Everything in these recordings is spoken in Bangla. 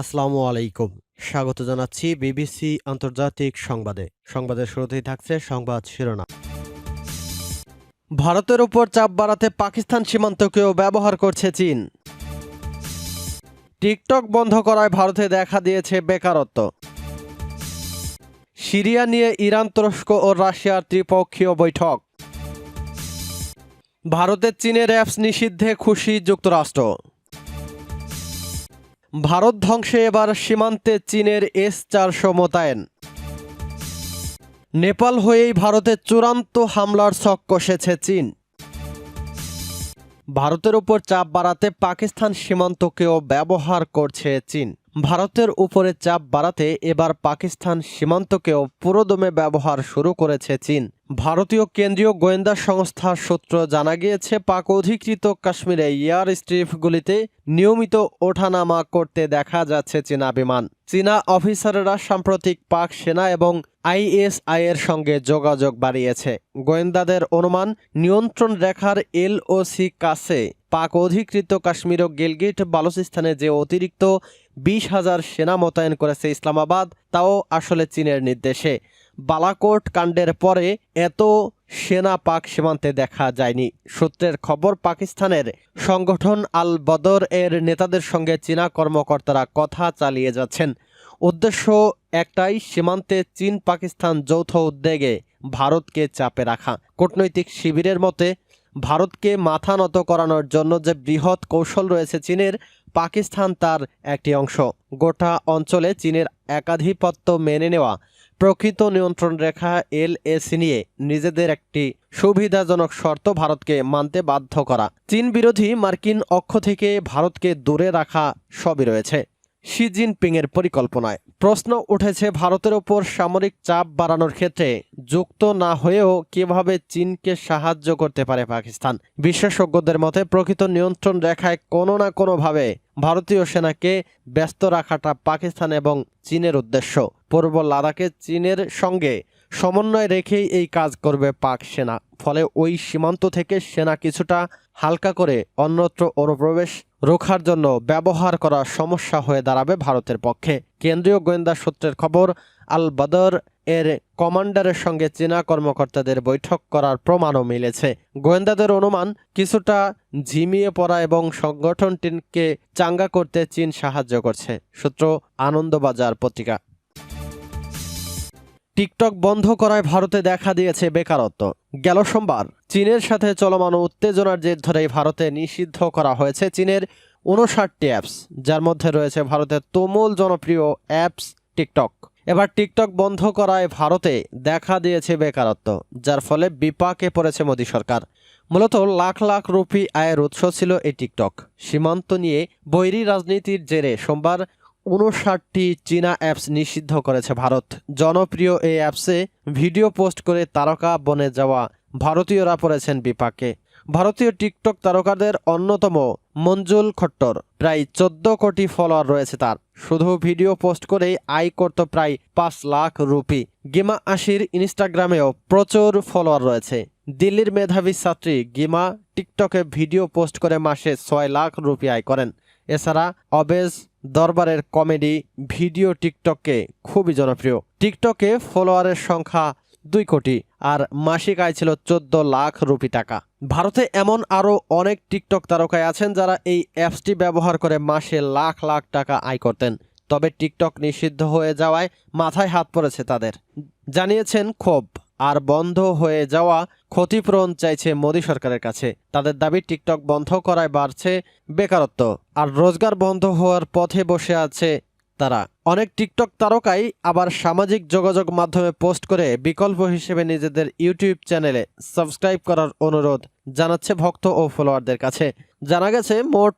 আসসালামু আলাইকুম। স্বাগত জানাচ্ছি বিবিসি আন্তর্জাতিক সংবাদে। সংবাদের শুরুতেই থাকছে সংবাদ শিরোনাম। ভারতের উপর চাপ বাড়াতে পাকিস্তান সীমান্তকেও ব্যবহার করছে চীন। টিকটক বন্ধ করায় ভারতে দেখা দিয়েছে বেকারত্ব। সিরিয়া নিয়ে ইরান তুরস্ক ও রাশিয়ার ত্রিপক্ষীয় বৈঠক। ভারতের চীনের অ্যাপস নিষিদ্ধে খুশি যুক্তরাষ্ট্র। ভারত ধ্বংসে এবার সীমান্তে চীনের এস চারশো মোতায়েন। নেপাল হয়েই ভারতে চূড়ান্ত হামলার ছক কষেছে চীন। ভারতের উপর চাপ বাড়াতে পাকিস্তান সীমান্তকেও ব্যবহার করছে চীন। ভারতের উপরে চাপ বাড়াতে এবার পাকিস্তান সীমান্তকেও পুরোদমে ব্যবহার শুরু করেছে চীন। ভারতীয় কেন্দ্রীয় গোয়েন্দা সংস্থার সূত্র জানা গিয়েছে, পাক অধিকৃত কাশ্মীরে এয়ার স্ট্রিপগুলিতে নিয়মিত ওঠানামা করতে দেখা যাচ্ছে চীনা বিমান। চীনা অফিসাররা সাম্প্রতিক পাক সেনা এবং আইএসআই এর সঙ্গে যোগাযোগ বাড়িয়েছে। গোয়েন্দাদের অনুমান, নিয়ন্ত্রণ রেখার এলওসি কাছে পাক অধিকৃত কাশ্মীর ও গিলগিট বালুচিস্তানে যে অতিরিক্ত বিশ হাজার সেনা মোতায়েন করেছে ইসলামাবাদ, তাও আসলে চীনের নির্দেশে। বালাকোট কাণ্ডের পরে এত সেনা পাক সীমান্তে দেখা যায়নি। সূত্রের খবর, পাকিস্তানের সংগঠন আল বদর এর নেতাদের সঙ্গে চীনা কর্মকর্তারা কথা চালিয়ে যাচ্ছেন। উদ্দেশ্য একটাই, সীমান্তে চীন পাকিস্তান যৌথ উদ্যোগে ভারতকে চাপে রাখা। কূটনৈতিক শিবিরের মতে, ভারতকে মাথা নত করানোর জন্য যে বৃহৎ কৌশল রয়েছে চীনের, পাকিস্তান তার একটি অংশ। গোটা অঞ্চলে চীনের একাধিপত্য মেনে নেওয়া প্রকৃত নিয়ন্ত্রণ রেখা এলএসি নিয়ে নিজেদের একটি সুবিধাজনক শর্ত ভারতকে মানতে বাধ্য করা। চীন বিরোধী মার্কিন অক্ষ থেকে ভারতকে দূরে রাখা সবই রয়েছে। শি জিনপিংয়ের পরিকল্পনায়। প্রশ্ন উঠেছে ভারতের ওপর সামরিক চাপ বাড়ানোর ক্ষেত্রে যুক্ত না হয়েও কীভাবে চীনকে সাহায্য করতে পারে পাকিস্তান। বিশেষজ্ঞদের মতে, প্রকৃত নিয়ন্ত্রণ রেখায় কোনো না কোনোভাবে ভারতীয় সেনাকে ব্যস্ত রাখাটা পাকিস্তান এবং চীনের উদ্দেশ্য। পূর্ব লাদাখে চীনের সঙ্গে সমন্বয় রেখেই এই কাজ করবে পাক সেনা। ফলে ওই সীমান্ত থেকে সেনা কিছুটা হালকা করে অন্যত্র অনুপ্রবেশ রোখার জন্য ব্যবহার করা সমস্যা হয়ে দাঁড়াবে ভারতের পক্ষে। কেন্দ্রীয় গোয়েন্দা সূত্রের খবর আল বদর এর কমান্ডারের সঙ্গে চীনা কর্মকর্তাদের বৈঠক করার প্রমাণও মিলেছে। গোয়েন্দাদের অনুমান, কিছুটা ঝিমিয়ে পড়া এবং সংগঠনটিকে চাঙ্গা করতে চীন সাহায্য করছে। সূত্র, আনন্দবাজার পত্রিকা। টিকটক বন্ধ করায় ভারতে দেখা দিয়েছে বেকারত্ব। গেল সোমবার, চীনের সাথে চলমান উত্তেজনার জের ধরেই ভারতে নিষিদ্ধ করা হয়েছে চীনের উনষাটটি অ্যাপস, যার মধ্যে রয়েছে ভারতের তুমুল জনপ্রিয় অ্যাপস টিকটক। এবার টিকটক বন্ধ করায় ভারতে দেখা দিয়েছে বেকারত্ব, যার ফলে বিপাকে পড়েছে মোদী সরকার। মূলত লাখ লাখ রুপি আয়ের উৎস ছিল এই টিকটক। সীমান্ত নিয়ে বৈরী রাজনীতির জেরে সোমবার উনষাটটি চীনা অ্যাপস নিষিদ্ধ করেছে ভারত। জনপ্রিয় এই অ্যাপসে ভিডিও পোস্ট করে তারকা বনে যাওয়া ভারতীয়রা পড়েছেন বিপাকে। ভারতীয় টিকটক তারকাদের অন্যতম মঞ্জুল খট্টর। প্রায় চোদ্দ কোটি ফলোয়ার রয়েছে তার। শুধু ভিডিও পোস্ট করেই আয় করত প্রায় পাঁচ লাখ রুপি। গিমা আশির ইনস্টাগ্রামেও প্রচুর ফলোয়ার রয়েছে। দিল্লির মেধাবী ছাত্রী গিমা টিকটকে ভিডিও পোস্ট করে মাসে ছয় লাখ রুপি আয় করেন। এছাড়া অবেজ দরবারের কমেডি ভিডিও টিকটকে খুবই জনপ্রিয়। টিকটকে ফলোয়ারের সংখ্যা দুই কোটি আর মাসিক আয় ছিল চোদ্দ লাখ রুপি টাকা। ভারতে এমন আরও অনেক টিকটক তারকায় আছেন যারা এই অ্যাপসটি ব্যবহার করে মাসে লাখ লাখ টাকা আয় করতেন। তবে টিকটক নিষিদ্ধ হয়ে যাওয়ায় মাথায় হাত পড়েছে তাদের। জানিয়েছেন ক্ষোভ। আর বন্ধ হয়ে যাওয়া ক্ষতিপূরণ চাইছে মোদী সরকারের কাছে। তাদের দাবি, টিকটক বন্ধ করায় বাড়ছে বেকারত্ব আর রোজগার বন্ধ হওয়ার পথে বসে আছে তারা। অনেক টিকটক তারকাই আবার সামাজিক যোগাযোগ মাধ্যমে পোস্ট করে বিকল্প হিসেবে নিজেদের ইউটিউব চ্যানেলে সাবস্ক্রাইব করার অনুরোধ জানাচ্ছে ভক্ত ও ফলোয়ারদের কাছে। জানা গেছে, মোট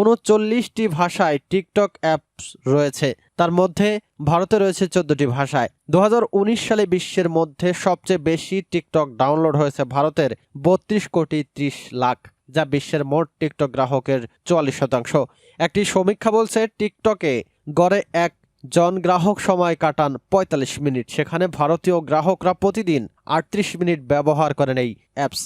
উনচল্লিশটি ভাষায় টিকটক অ্যাপস রয়েছে। তার মধ্যে ভারতে রয়েছে চোদ্দটি ভাষায়। দু হাজার উনিশ সালে বিশ্বের মধ্যে সবচেয়ে বেশি টিকটক ডাউনলোড হয়েছে ভারতের বত্রিশ কোটি ত্রিশ লাখ, যা বিশ্বের মোট টিকটক গ্রাহকের চুয়াল্লিশ শতাংশ। একটি সমীক্ষা বলছে, টিকটকে গড়ে এক জন গ্রাহক সময় কাটান ৪৫ মিনিট। সেখানে ভারতীয় গ্রাহকরা প্রতিদিন আটত্রিশ মিনিট ব্যবহার করেন এই অ্যাপস।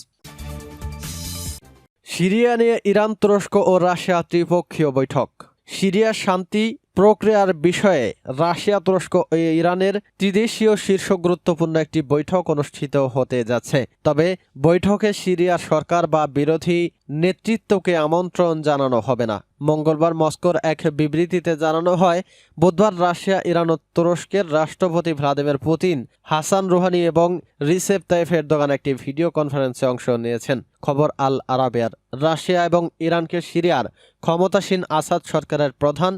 সিরিয়া নিয়ে ইরান তুরস্ক ও রাশিয়া ত্রিপক্ষীয় বৈঠক। সিরিয়ার শান্তি প্রক্রিয়ার বিষয়ে রাশিয়া, তুরস্ক ইরানের ত্রিদেশীয় শীর্ষ গুরুত্বপূর্ণ একটি বৈঠক অনুষ্ঠিত হতে যাচ্ছে। তবে বৈঠকে সিরিয়া সরকার বা বিরোধী নেতৃত্বকে আমন্ত্রণ জানানো হবে না। মঙ্গলবার মস্কোর এক বিবৃতিতে জানানো হয়, বুধবার রাশিয়া, ইরান ও তুরস্কের রাষ্ট্রপতি ভ্লাদিমির পুতিন, হাসান রুহানি এবং রিসেপ তাইফ এরদোগান একটি ভিডিও কনফারেন্সে অংশ নিয়েছেন। খবর আল আরাবিয়ার রাশিয়া এবং ইরানকে সিরিয়ার ক্ষমতাসীন আসাদ সরকারের প্রধান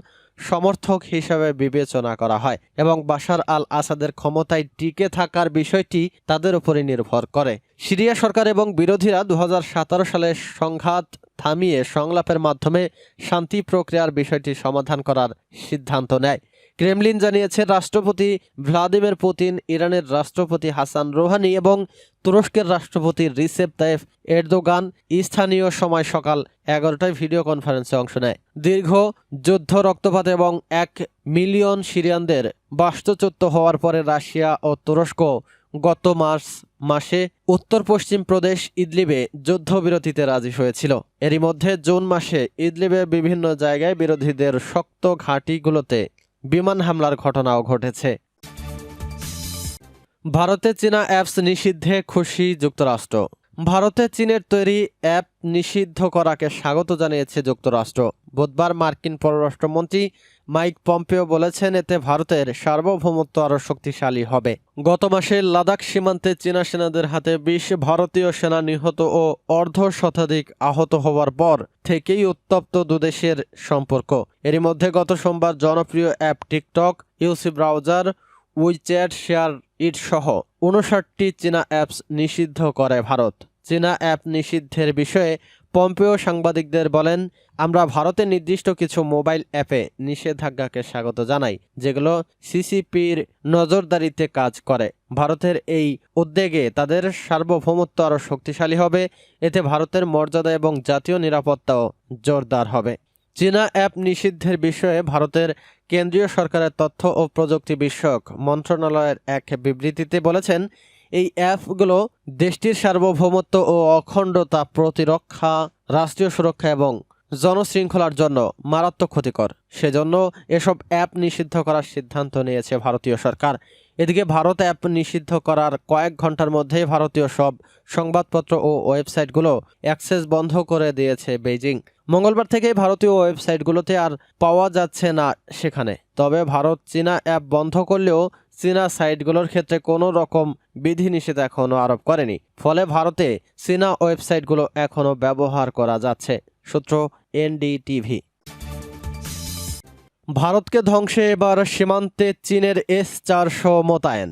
সমর্থক হিসেবে বিবেচনা করা হয় এবং বাশার আল আসাদের ক্ষমতায় টিকে থাকার বিষয়টি তাদের উপরে নির্ভর করে। সিরিয়া সরকার এবং বিরোধীরা দু হাজার সতেরো সালে সংঘাত থামিয়ে সংলাপের মাধ্যমে শান্তি প্রক্রিয়ার বিষয়টি সমাধান করার সিদ্ধান্ত নেয়। ক্রেমলিন জানিয়েছে রাষ্ট্রপতি ভ্লাদিমির পুতিন, ইরানের রাষ্ট্রপতি হাসান রোহানি এবং তুরস্কের রাষ্ট্রপতি রিসেপ তাইফ এরদোগান স্থানীয় সময় সকাল এগারোটায় ভিডিও কনফারেন্সে অংশ নেয়। দীর্ঘ যুদ্ধ রক্তপাত এবং এক মিলিয়ন সিরিয়ানদের বাস্তুচ্যুত হওয়ার পরে রাশিয়া ও তুরস্ক গত মার্চ মাসে উত্তর পশ্চিম প্রদেশ ইদলিবে যুদ্ধবিরতিতে রাজি হয়েছিল। এরই মধ্যে জুন মাসে ইদলিবে বিভিন্ন জায়গায় বিরোধীদের শক্ত ঘাঁটিগুলোতে বিমান হামলার ঘটনাও ঘটেছে। ভারতে চীনা অ্যাপস নিষিদ্ধে খুশি যুক্তরাষ্ট্র। ভারতে চীনের তৈরি অ্যাপ নিষিদ্ধ করাকে স্বাগত জানিয়েছে যুক্তরাষ্ট্র। বুধবার মার্কিন পররাষ্ট্রমন্ত্রী মাইক পম্পেও বলেছেন, এতে ভারতের সার্বভৌমত্ব আরও শক্তিশালী হবে। গত মাসে লাদাখ সীমান্তে চীনা সেনাদের হাতে বিশ ভারতীয় সেনা নিহত ও অর্ধ শতাধিক আহত হওয়ার পর থেকেই উত্তপ্ত দুদেশের সম্পর্ক। এরই মধ্যে গত সোমবার জনপ্রিয় app TikTok, UC browser, WeChat, SHAREit সহ উনষাটটি চীনা অ্যাপস নিষিদ্ধ করে ভারত। চীনা অ্যাপ নিষিদ্ধের বিষয়ে পম্পেও সাংবাদিকদের বলেন, আমরা ভারতের নির্দিষ্ট কিছু মোবাইল অ্যাপে নিষেধাজ্ঞাকে স্বাগত জানাই, যেগুলো সিসিপির নজরদারিতে কাজ করে। ভারতের এই উদ্যোগে তাদের সার্বভৌমত্ব আরও শক্তিশালী হবে, এতে ভারতের মর্যাদা এবং জাতীয় নিরাপত্তাও জোরদার হবে। চীনা অ্যাপ নিষিদ্ধের বিষয়ে ভারতের কেন্দ্রীয় সরকারের তথ্য ও প্রযুক্তি বিষয়ক মন্ত্রণালয়ের এক বিবৃতিতে বলেছেন এই অ্যাপগুলো দেশটির সার্বভৌমত্ব ও অখণ্ডতা প্রতিরক্ষা, রাষ্ট্রীয় সুরক্ষা এবং জনশৃঙ্খলার জন্য মারাত্মক ক্ষতিকর। সেজন্য এসব অ্যাপ নিষিদ্ধ করার সিদ্ধান্ত নিয়েছে ভারতীয় সরকার। এদিকে ভারত অ্যাপ নিষিদ্ধ করার কয়েক ঘণ্টার মধ্যেই ভারতীয় সব সংবাদপত্র ও ওয়েবসাইটগুলো অ্যাক্সেস বন্ধ করে দিয়েছে বেইজিং। মঙ্গলবার থেকেই ভারতীয় ওয়েবসাইটগুলোতে আর পাওয়া যাচ্ছে না সেখানে। তবে ভারত চীনা অ্যাপ বন্ধ করলেও চীনা সাইটগুলোর ক্ষেত্রে কোনো রকম বিধিনিষেধ এখনও আরোপ করেনি। ফলে ভারতে চীনা ওয়েবসাইটগুলো এখনও ব্যবহার করা যাচ্ছে, সূত্র এনডিটিভি। ভারতকে ধ্বংসে এবার সীমান্তে চীনের এস চারশো মোতায়েন।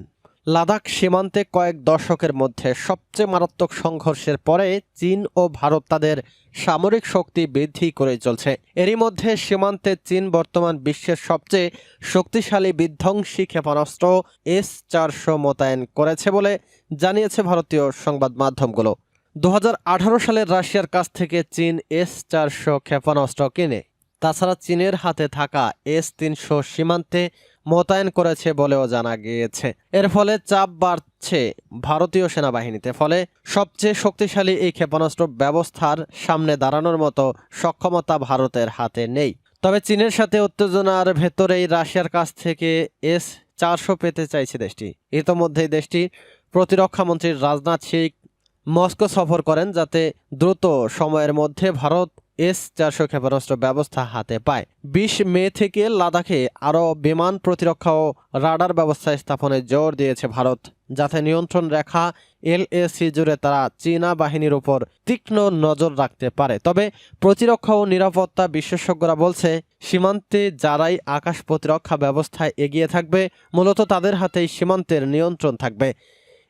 লাদাখ সীমান্তে কয়েক দশকের মধ্যে সবচেয়ে মারাত্মক সংঘর্ষের পরে চীন ও ভারত তাদের সামরিক শক্তি বৃদ্ধি করে চলছে। এরই মধ্যে সীমান্তে চীন বর্তমান বিশ্বের সবচেয়ে শক্তিশালী বিধ্বংসী ক্ষেপণাস্ত্র এস চারশো মোতায়েন করেছে বলে জানিয়েছে ভারতীয় সংবাদ মাধ্যমগুলো। দু হাজার আঠারো সালে রাশিয়ার কাছ থেকে চীন এস চারশো ক্ষেপণাস্ত্র কিনে। তাছাড়া চীনের হাতে থাকা এস তিনশো সীমান্তে মোতায়েন করেছে বলেও জানা গিয়েছে। এর ফলে চাপ বাড়ছে ভারতীয় সেনাবাহিনীতে। ফলে সবচেয়ে শক্তিশালী এই ক্ষেপণাস্ত্র ব্যবস্থার সামনে দাঁড়ানোর মতো সক্ষমতা ভারতের হাতে নেই। তবে চীনের সাথে উত্তেজনার ভেতরেই রাশিয়ার কাছ থেকে এস চারশো পেতে চাইছে দেশটি। ইতোমধ্যেই দেশটি প্রতিরক্ষামন্ত্রী রাজনাথ সিং মস্কো সফর করেন যাতে দ্রুত সময়ের মধ্যে ভারত এস চারশো ক্ষেপণাস্ত্র ব্যবস্থা হাতে পায়। বিশ মে থেকে লাদাখে আরও বিমান প্রতিরক্ষা ও রাডার ব্যবস্থা স্থাপনে জোর দিয়েছে ভারত। যাতে নিয়ন্ত্রণ রেখা এলএসি জুড়ে তারা চীনা বাহিনীর উপর তীক্ষ্ণ নজর রাখতে পারে। তবে প্রতিরক্ষা ও নিরাপত্তা বিশেষজ্ঞরা বলছে, সীমান্তে যারাই আকাশ প্রতিরক্ষা ব্যবস্থায় এগিয়ে থাকবে, মূলত তাদের হাতেই সীমান্তের নিয়ন্ত্রণ থাকবে।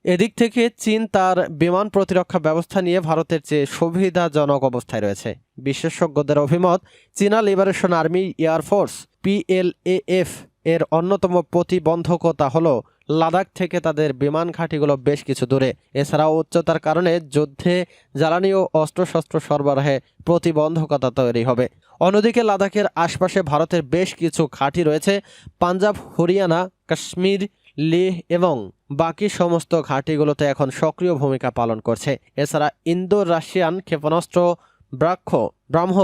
এদিক থেকে চীন তার বিমান প্রতিরক্ষা ব্যবস্থা নিয়ে ভারতের চেয়ে সুবিধাজনক অবস্থায় রয়েছে। বিশেষজ্ঞদের অভিমত, চীনা লিবারেশন আর্মি এয়ারফোর্স পিএলএএফ এর অন্যতম প্রতিবন্ধকতা হলো লাদাখ থেকে তাদের বিমান ঘাঁটিগুলো বেশ কিছু দূরে। এছাড়াও উচ্চতার কারণে যুদ্ধে জ্বালানি ও অস্ত্রশস্ত্র সরবরাহে প্রতিবন্ধকতা তৈরি হবে। অন্যদিকে লাদাখের আশপাশে ভারতের বেশ কিছু ঘাঁটি রয়েছে, পাঞ্জাব, হরিয়ানা, কাশ্মীর লেহ এবং বাকি সমস্ত ঘাঁটিগুলোতে এখন সক্রিয় ভূমিকা পালন করছে। এছাড়া ইন্দো রাশিয়ান ক্ষেপণাস্ত্র ব্রাক্ষ ব্রাহ্ম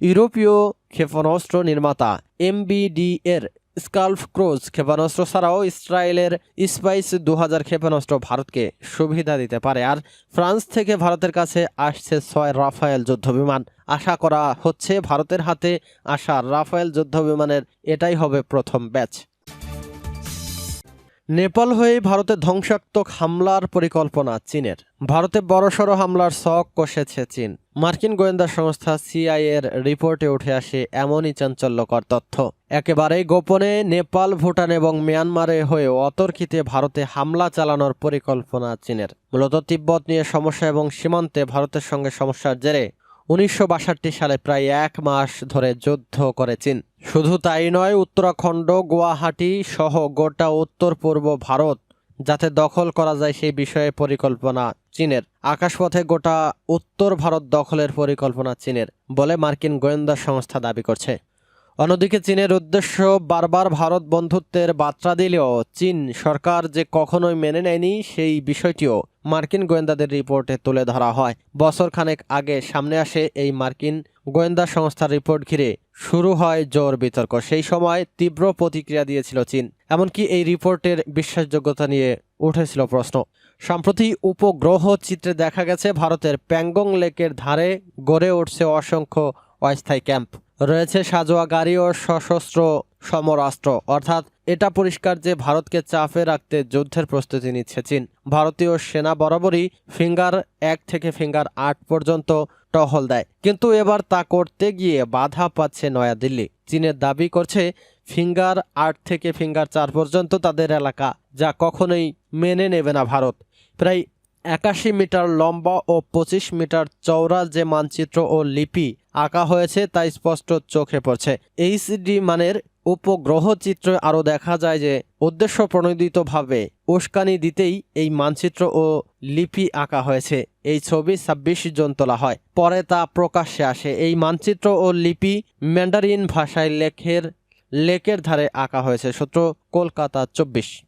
ইউরোপীয় ক্ষেপণাস্ত্র নির্মাতা এমবিডি এর স্কাল্ফ ক্রোজ ক্ষেপণাস্ত্র ছাড়াও ইসরায়েলের স্পাইস দু হাজার ক্ষেপণাস্ত্র ভারতকে সুবিধা দিতে পারে। আর ফ্রান্স থেকে ভারতের কাছে আসছে ছয় রাফায়েল যুদ্ধবিমান। আশা করা হচ্ছে ভারতের হাতে আসা রাফায়েল যুদ্ধবিমানের এটাই হবে প্রথম ব্যাচ। নেপাল হয়ে ভারতে ধ্বংসাত্মক হামলার পরিকল্পনা চীনের। ভারতে বড়সড় হামলার শখ কষেছে চীন। মার্কিন গোয়েন্দা সংস্থা সিআইএর রিপোর্টে উঠে আসে এমনই চাঞ্চল্যকর তথ্য। একেবারেই গোপনে নেপাল, ভুটান এবং মিয়ানমারে হয়ে অতর্কিতে ভারতে হামলা চালানোর পরিকল্পনা চীনের। মূলত তিব্বত নিয়ে সমস্যা এবং সীমান্তে ভারতের সঙ্গে সমস্যার জেরে উনিশশো সালে প্রায় এক মাস ধরে যুদ্ধ করে চীন। শুধু তাই নয়, উত্তরাখণ্ড, গুয়াহাটি সহ গোটা উত্তর পূর্ব ভারত যাতে দখল করা যায় সেই বিষয়ে পরিকল্পনা চীনের। আকাশপথে গোটা উত্তর ভারত দখলের পরিকল্পনা চীনের বলে মার্কিন গোয়েন্দা সংস্থা দাবি করছে। অন্যদিকে চীনের উদ্দেশ্য বারবার ভারত বন্ধুত্বের বার্তা দিলেও চীন সরকার যে কখনোই মেনে নেয়নি সেই বিষয়টিও মার্কিন গোয়েন্দাদের রিপোর্টে তুলে ধরা হয়। বছর খানেক আগে সামনে আসে এই মার্কিন গোয়েন্দা সংস্থার রিপোর্ট ঘিরে। শুরু হয় জোর বিতর্ক। সেই সময় তীব্র প্রতিক্রিয়া দিয়েছিল চীন, এমনকি এই রিপোর্টের বিশ্বাসযোগ্যতা নিয়ে উঠেছিল প্রশ্ন। সম্প্রতি উপগ্রহ চিত্রে দেখা গেছে ভারতের প্যাংগং লেকের ধারে গড়ে উঠছে অসংখ্য অস্থায়ী ক্যাম্প। রয়েছে সাজোয়া গাড়ি ও সশস্ত্র সমরাস্ত্র, অর্থাৎ এটা পরিষ্কার যে ভারতকে চাপে রাখতে যুদ্ধের প্রস্তুতি নিচ্ছে চীন। ভারতীয় সেনা বরাবরই ফিঙ্গার এক থেকে ফিঙ্গার আট পর্যন্ত টহল দেয়। কিন্তু এবার তা করতে গিয়ে বাধা পাচ্ছে নয়াদিল্লি। চীনের দাবি করছে ফিঙ্গার আট থেকে ফিঙ্গার চার পর্যন্ত তাদের এলাকা, যা কখনোই মেনে নেবে না ভারত। প্রায় একাশি মিটার লম্বা ও পঁচিশ মিটার চওড়া যে মানচিত্র ও লিপি আঁকা হয়েছে তা স্পষ্ট চোখে পড়ছে। এইচডি মানের উপগ্রহ চিত্র আরও দেখা যায় যে উদ্দেশ্য প্রণোদিতভাবে উস্কানি দিতেই এই মানচিত্র ও লিপি আঁকা হয়েছে। এই ছবি ছাব্বিশ জন তোলা হয়। পরে তা প্রকাশ্যে আসে। এই মানচিত্র ও লিপি ম্যান্ডারিন ভাষায় লেখের, লেকের ধারে আঁকা হয়েছে। সূত্র কলকাতা চব্বিশ।